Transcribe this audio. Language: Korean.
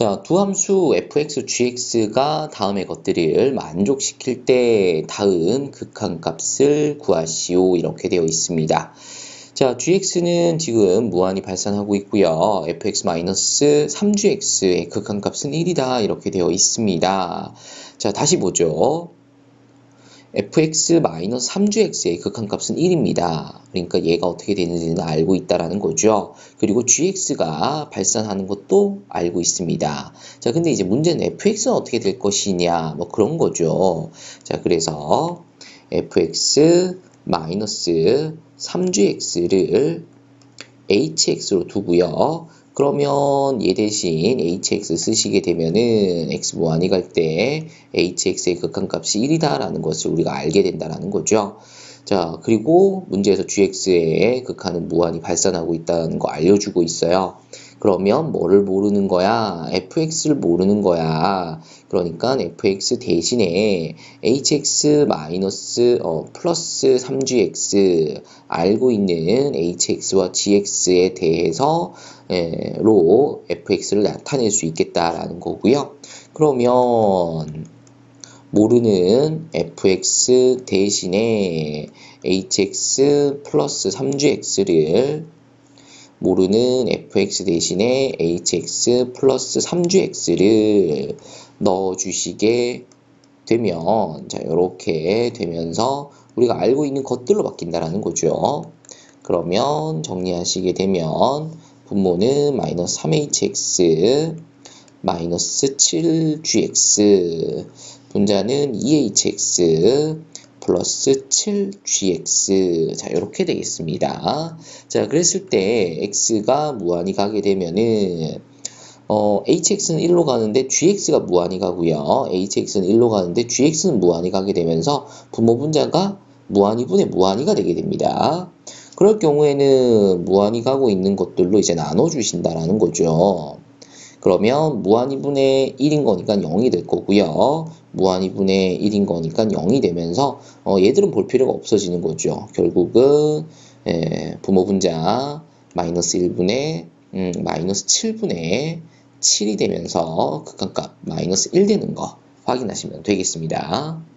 자, 두 함수 fx, gx가 다음의 것들을 만족시킬 때 다음 극한값을 구하시오 이렇게 되어 있습니다. 자, gx는 지금 무한히 발산하고 있고요. fx-3gx의 극한값은 1이다 이렇게 되어 있습니다. 자, 다시 보죠. Fx-3gx의 극한값은 1입니다. 그러니까 얘가 어떻게 되는지는 알고 있다라는 거죠. 그리고 gx가 발산하는 것도 알고 있습니다. 자, 근데 이제 문제는 fx는 어떻게 될 것이냐, 뭐 그런 거죠. 자, 그래서 fx-3gx를 hx로 두고요. 그러면 얘 대신 hx 쓰시게 되면은 x 무한히 갈때 hx의 극한값이 1이다라는 것을 우리가 알게 된다라는 거죠. 자, 그리고 문제에서 gx의 극한은 무한히 발산하고 있다는 거 알려주고 있어요. 그러면 뭐를 모르는 거야? fx를 모르는 거야. 그러니까 fx 대신에 hx 마이너스 어, 플러스 3gx 알고 있는 hx와 gx에 대해서 에, 로 fx를 나타낼 수 있겠다라는 거고요. 그러면 모르는 fx 대신에 hx 플러스 3gx를 모르는 fx 대신에 hx 플러스 3gx를 넣어주시게 되면 자 이렇게 되면서 우리가 알고 있는 것들로 바뀐다라는 거죠. 그러면 정리하시게 되면 분모는 마이너스 3hx 마이너스 7gx 분자는 2hx 플러스 7gx 자 이렇게 되겠습니다. 자 그랬을 때 x가 무한히 가게 되면은 어, hx는 1로 가는데 gx가 무한히 가고요. hx는 1로 가는데 gx는 무한히 가게 되면서 분모 분자가 무한히 분의 무한히가 되게 됩니다. 그럴 경우에는 무한히 가고 있는 것들로 이제 나눠주신다라는 거죠. 그러면 무한히분의 1인 거니까 0이 될 거고요. 무한히분의 1인 거니까 0이 되면서 어, 얘들은 볼 필요가 없어지는 거죠. 결국은 예, 부모 분자 마이너스 1분의 음, 마이너스 7분의 7이 되면서 극한값 마이너스 1 되는 거 확인하시면 되겠습니다.